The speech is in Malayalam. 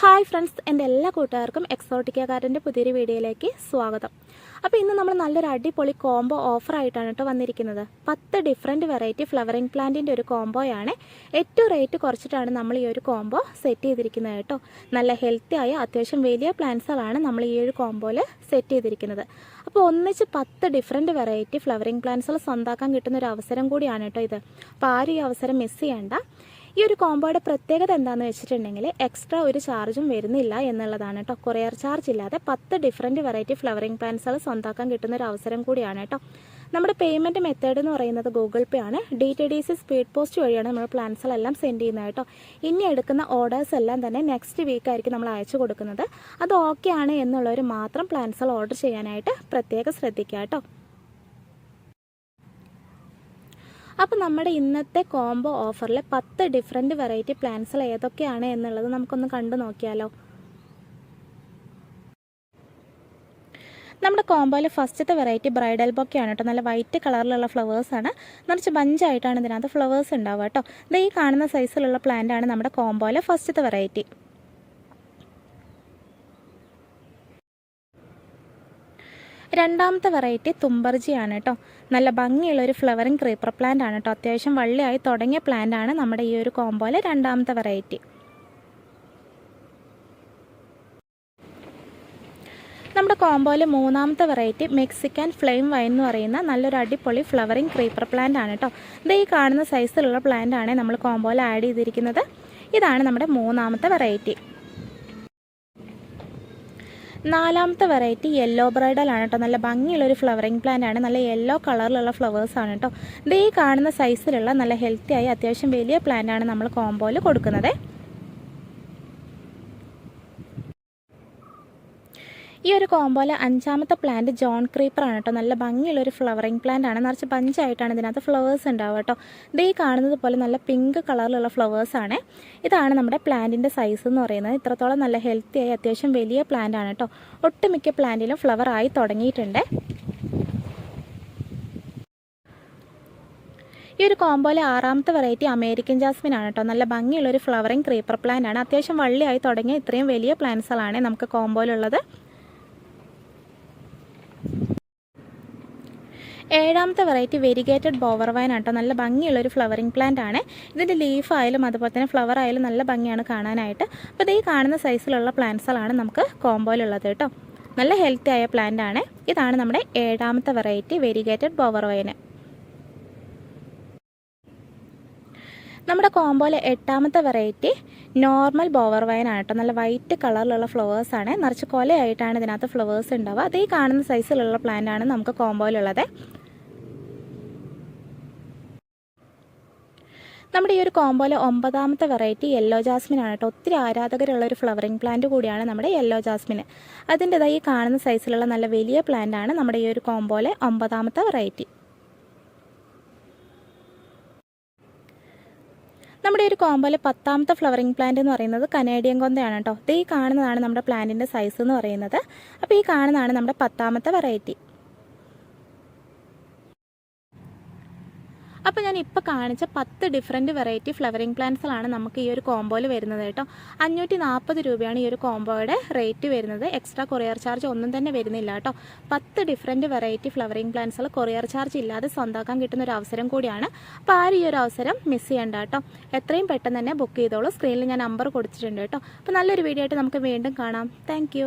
ഹായ് ഫ്രണ്ട്സ് എന്റെ എല്ലാ കൂട്ടുകാർക്കും എക്സോട്ടിക്കാരന്റെ പുതിയൊരു വീഡിയോയിലേക്ക് സ്വാഗതം. അപ്പോൾ ഇന്ന് നമ്മൾ നല്ലൊരു അടിപൊളി കോംബോ ഓഫറായിട്ടാണ് കേട്ടോ വന്നിരിക്കുന്നത്. പത്ത് ഡിഫറെന്റ് വെറൈറ്റി ഫ്ലവറിംഗ് പ്ലാന്റിന്റെ ഒരു കോംബോയാണ് ഏറ്റവും റേറ്റ് കുറച്ചിട്ടാണ് നമ്മൾ ഈ ഒരു കോംബോ സെറ്റ് ചെയ്തിരിക്കുന്നത് കേട്ടോ. നല്ല ഹെൽത്തി ആയ അത്യാവശ്യം വലിയ പ്ലാന്റ്സുകളാണ് നമ്മൾ ഈ ഒരു കോംബോയിൽ സെറ്റ് ചെയ്തിരിക്കുന്നത്. അപ്പോൾ ഒന്നിച്ച് പത്ത് ഡിഫറെന്റ് വെറൈറ്റി ഫ്ലവറിങ് പ്ലാന്റ്സുകൾ സ്വന്താക്കാൻ കിട്ടുന്ന ഒരു അവസരം കൂടിയാണ് കേട്ടോ ഇത്. അപ്പോൾ ആരും ഈ അവസരം മിസ് ചെയ്യേണ്ട. ഈ ഒരു കോംബോയുടെ പ്രത്യേകത എന്താണെന്ന് വെച്ചിട്ടുണ്ടെങ്കിൽ എക്സ്ട്രാ ഒരു ചാർജും വരുന്നില്ല എന്നുള്ളതാണ് കേട്ടോ കൊറിയർ ചാർജ് ഇല്ലാതെ പത്ത് ഡിഫറെന്റ് വെറൈറ്റി ഫ്ലവറിംഗ് പ്ലാൻസുകൾ സ്വന്താക്കാൻ കിട്ടുന്ന ഒരു അവസരം കൂടിയാണ് കേട്ടോ നമ്മുടെ പേയ്മെന്റ് മെത്തേഡ് എന്ന് പറയുന്നത് ഗൂഗിൾ പേ ആണ്. D T D C speed post വഴിയാണ് നമ്മൾ പ്ലാൻസുകളെല്ലാം സെൻഡ് ചെയ്യുന്നത് കേട്ടോ ഇനി എടുക്കുന്ന ഓർഡേഴ്സ് എല്ലാം തന്നെ നെക്സ്റ്റ് വീക്ക് ആയിരിക്കും നമ്മൾ അയച്ചു കൊടുക്കുന്നത്. അത് ഓക്കെ ആണ് എന്നുള്ളവർ മാത്രം പ്ലാൻസുകൾ ഓർഡർ ചെയ്യാനായിട്ട് പ്രത്യേകം ശ്രദ്ധിക്കുക കേട്ടോ അപ്പോൾ നമ്മുടെ ഇന്നത്തെ കോംബോ ഓഫറിൽ പത്ത് ഡിഫറെന്റ് വെറൈറ്റി പ്ലാന്റ്സുകൾ ഏതൊക്കെയാണ് എന്നുള്ളത് നമുക്കൊന്ന് കണ്ടു നോക്കിയാലോ. നമ്മുടെ കോംബോയിൽ ഫസ്റ്റത്തെ വെറൈറ്റി ബ്രൈഡൽ ബൊക്കെയാണ് കേട്ടോ നല്ല വൈറ്റ് കളറിലുള്ള ഫ്ലവേഴ്സാണ് നിറച്ച് ബഞ്ചായിട്ടാണ് ഇതിനകത്ത് ഫ്ലവേഴ്സ് ഉണ്ടാവുക കേട്ടോ ഇത് ഈ കാണുന്ന സൈസിലുള്ള പ്ലാന്റാണ് നമ്മുടെ കോംബോയിലെ ഫസ്റ്റത്തെ വെറൈറ്റി രണ്ടാമത്തെ വെറൈറ്റി തുമ്പർജിയാണ് കേട്ടോ നല്ല ഭംഗിയുള്ള ഒരു ഫ്ലവറിങ് ക്രീപ്പർ പ്ലാന്റ് ആണ് കേട്ടോ അത്യാവശ്യം വള്ളിയായി തുടങ്ങിയ പ്ലാന്റ് ആണ് നമ്മുടെ ഈ ഒരു കോമ്പോയിലെ രണ്ടാമത്തെ വെറൈറ്റി നമ്മുടെ കോമ്പോയിലെ മൂന്നാമത്തെ വെറൈറ്റി മെക്സിക്കൻ ഫ്ലെയിം വൈൻ എന്ന് പറയുന്ന നല്ലൊരു അടിപൊളി ഫ്ലവറിങ് ക്രീപ്പർ പ്ലാന്റ് ആണ് കേട്ടോ ഇത് ഈ കാണുന്ന സൈസിലുള്ള പ്ലാന്റ് ആണ് നമ്മൾ കോമ്പോയിൽ ആഡ് ചെയ്തിരിക്കുന്നത്. ഇതാണ് നമ്മുടെ മൂന്നാമത്തെ വെറൈറ്റി നാലാമത്തെ വെറൈറ്റി യെല്ലോ ബ്രൈഡൽ ആണ് കേട്ടോ നല്ല ഭംഗിയുള്ള ഒരു ഫ്ലവറിങ് പ്ലാന്റ് ആണ്. നല്ല യെല്ലോ കളറിലുള്ള ഫ്ലവേഴ്സ് ആണ് കേട്ടോ ഇത് ഈ കാണുന്ന സൈസിലുള്ള നല്ല ഹെൽത്തി ആയി അത്യാവശ്യം വലിയ പ്ലാന്റ് ആണ് നമ്മൾ കോംബോയിൽ കൊടുക്കുന്നത്. ഈ ഒരു കോമ്പോയിലെ അഞ്ചാമത്തെ പ്ലാന്റ് ജോൺ ക്രീപ്പർ ആണ് കേട്ടോ നല്ല ഭംഗിയുള്ള ഒരു ഫ്ലവറിങ് പ്ലാന്റ് ആണ്. നിറച്ച് പഞ്ചായിട്ടാണ് ഇതിനകത്ത് ഫ്ലവേഴ്സ് ഉണ്ടാവുക കേട്ടോ ഇത് ഈ കാണുന്നത് പോലെ നല്ല പിങ്ക് കളറിലുള്ള ഫ്ലവേഴ്സ് ആണ്. ഇതാണ് നമ്മുടെ പ്ലാന്റിന്റെ സൈസ് എന്ന് പറയുന്നത്. ഇത്രത്തോളം നല്ല ഹെൽത്തി ആയി അത്യാവശ്യം വലിയ പ്ലാന്റ് ആണ് കേട്ടോ ഒട്ടുമിക്ക പ്ലാന്റിലും ഫ്ലവർ ആയി തുടങ്ങിയിട്ടുണ്ട്. ഈ ഒരു കോമ്പോയിലെ ആറാമത്തെ വെറൈറ്റി അമേരിക്കൻ ജാസ്മിൻ ആണ് കേട്ടോ നല്ല ഭംഗിയുള്ള ഒരു ഫ്ലവറിങ് ക്രീപ്പർ പ്ലാന്റ് ആണ്. അത്യാവശ്യം വള്ളിയായി തുടങ്ങിയ ഇത്രയും വലിയ പ്ലാന്റ്സുകളാണ് നമുക്ക് കോംബോയിലുള്ളത് ഏഴാമത്തെ വെറൈറ്റി വെരിഗേറ്റഡ് ബോവർ വൈൻ ആട്ടോ. നല്ല ഭംഗിയുള്ള ഒരു ഫ്ലവറിങ് പ്ലാന്റ് ആണ്. ഇതിന്റെ ലീഫ് ആയാലും അതുപോലെ തന്നെ ഫ്ലവർ ആയാലും നല്ല ഭംഗിയാണ് കാണാനായിട്ട്. അപ്പോൾ ഈ കാണുന്ന സൈസിലുള്ള പ്ലാന്റ്സുകളാണ് നമുക്ക് കോംബോയിലുള്ളത് കേട്ടോ. നല്ല ഹെൽത്തി ആയ പ്ലാന്റ് ആണ്. ഇതാണ് നമ്മുടെ ഏഴാമത്തെ വെറൈറ്റി വെരിഗേറ്റഡ് ബോവർ വൈന് നമ്മുടെ കോംബോയിലെ എട്ടാമത്തെ വെറൈറ്റി നോർമൽ ബോവർ വൈൻ ആണ് കേട്ടോ. നല്ല വൈറ്റ് കളറിലുള്ള ഫ്ലവേഴ്സ് ആണ്. നിറച്ച് കൊലയായിട്ടാണ് ഇതിനകത്ത് ഫ്ലവേഴ്സ് ഉണ്ടാവുക. അത് ഈ കാണുന്ന സൈസിലുള്ള പ്ലാന്റ് ആണ് നമുക്ക് കോംബോയിലുള്ളത്. നമ്മുടെ ഈ ഒരു കോംബോയിലെ ഒമ്പതാമത്തെ വെറൈറ്റി യെല്ലോ ജാസ്മിൻ ആണ് കേട്ടോ. ഒത്തിരി ആരാധകരുള്ള ഒരു ഫ്ലവറിംഗ് പ്ലാന്റ് കൂടിയാണ് നമ്മുടെ യെല്ലോ ജാസ്മിൻ അതിന്റെതായി ഈ കാണുന്ന സൈസിലുള്ള നല്ല വലിയ പ്ലാന്റ് ആണ് നമ്മുടെ ഈ ഒരു കോംബോയിലെ ഒമ്പതാമത്തെ വെറൈറ്റി. നമ്മുടെ ഒരു കോമ്പോയിലെ പത്താമത്തെ ഫ്ലവറിംഗ് പ്ലാന്റ് എന്ന് പറയുന്നത് കനേഡിയൻ കൊന്തയാണ് കേട്ടോ ഇത് ഈ കാണുന്നതാണ് നമ്മുടെ പ്ലാന്റിന്റെ സൈസ് എന്ന് പറയുന്നത്. അപ്പോൾ ഈ കാണുന്നതാണ് നമ്മുടെ പത്താമത്തെ വെറൈറ്റി അപ്പോൾ ഞാൻ ഇപ്പോൾ കാണിച്ച പത്ത് ഡിഫറെന്റ് വെറൈറ്റി ഫ്ലവറിങ് പ്ലാന്റ്സുകളാണ് നമുക്ക് ഈ ഒരു കോംബോയിൽ വരുന്നത് കേട്ടോ. അഞ്ഞൂറ്റി നാൽപ്പത് രൂപയാണ് ഈ ഒരു കോംബോയുടെ റേറ്റ് വരുന്നത്. എക്സ്ട്രാ കൊറിയർ ചാർജ് ഒന്നും തന്നെ വരുന്നില്ല കേട്ടോ. പത്ത് ഡിഫറെന്റ് വെറൈറ്റി ഫ്ലവറിങ് പ്ലാന്റ്സുകൾ കൊറിയർ ചാർജ് ഇല്ലാതെ സ്വന്തമാക്കാൻ കിട്ടുന്ന ഒരു അവസരം കൂടിയാണ്. അപ്പോൾ ആരും ഈ ഒരു അവസരം മിസ് ചെയ്യേണ്ട കേട്ടോ. എത്രയും പെട്ടെന്ന് തന്നെ ബുക്ക് ചെയ്തോളൂ. സ്ക്രീനിൽ ഞാൻ നമ്പർ കൊടുത്തിട്ടുണ്ട് കേട്ടോ. അപ്പോൾ നല്ലൊരു വീഡിയോ ആയിട്ട് നമുക്ക് വീണ്ടും കാണാം. താങ്ക്